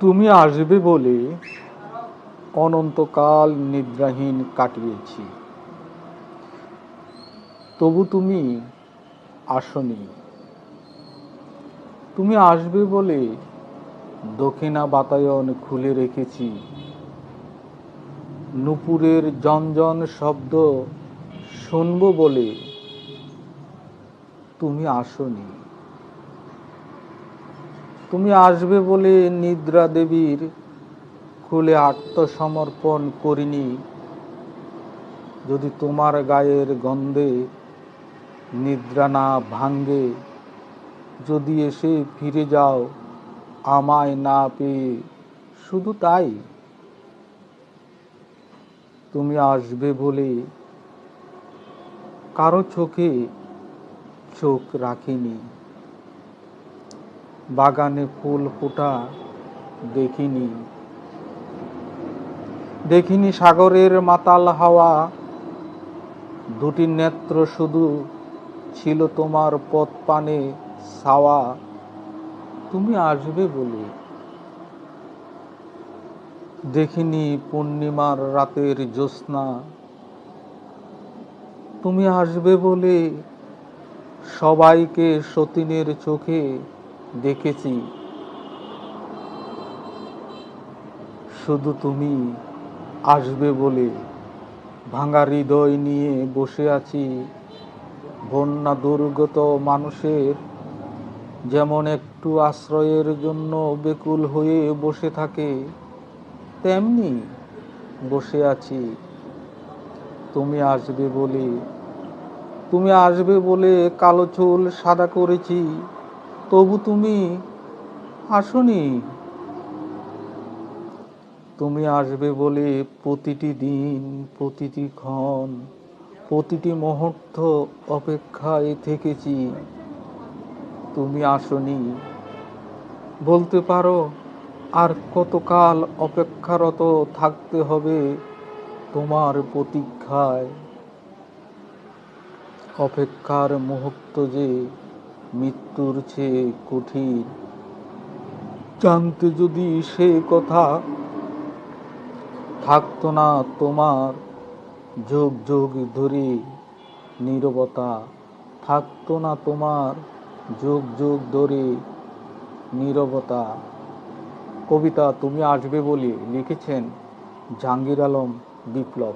তুমি আসবে বলে অনন্তকাল নিদ্রাহীন কাটিয়েছি। তবু তুমি আসনি। তুমি আসবে বলে দক্ষিণা বাতায়ন খুলে রেখেছি। নুপুরের জনজন শব্দ শুনব বলে তুমি আসনি। তুমি আসবে বলে নিদ্রা দেবীর খুলে আত্মসমর্পণ করিনি। যদি তোমার গায়ের গন্ধে নিদ্রা না ভাঙ্গে যদি এসে ফিরে যাও আমায় না পেয়ে, শুধু তাই? তুমি আসবে বলে কারও চোখে চোখ রাখিনি। বাগানে ফুল ফোটা দেখিনি। দেখিনি সাগরের মাতাল হাওয়া। দুটি নেত্র শুধু ছিল তোমার পথ পানে সাওয়া তুমি আসবে বলে। দেখিনি পূর্ণিমার রাতের জ্যোৎস্না। তুমি আসবে বলে সবাইকে সতীনের চোখে দেখেছি। শুধু তুমি আসবে বলে ভাঙা হৃদয় নিয়ে বসে আছি। বন্যা দুর্গত মানুষের যেমন একটু আশ্রয়ের জন্য বেকুল হয়ে বসে থাকে, তেমনি বসে আছি। তুমি আসবে বলে, তুমি আসবে বলে কালো চুল সাদা করেছি। তবু তুমি আসনি। তুমি আসবে বলে প্রতিটি দিন, প্রতিটি ক্ষণ, প্রতিটি মুহূর্ত অপেক্ষায় থেকেছি। তুমি আসনি। বলতে পারো, আর কতকাল অপেক্ষারত থাকতে হবে তোমার প্রতীক্ষায়? অপেক্ষার মুহূর্ত যে মৃত্যুর চেয়ে কঠিন। জানতে যদি সে কথা থাকতো না তোমার, যোগ যোগ ধরে নীরবতা থাকতো না তোমার, যোগ যোগ ধরে নীরবতা। কবিতা, তুমি আসবে বলে লিখেছেন জাহাঙ্গীর আলম বিপ্লব।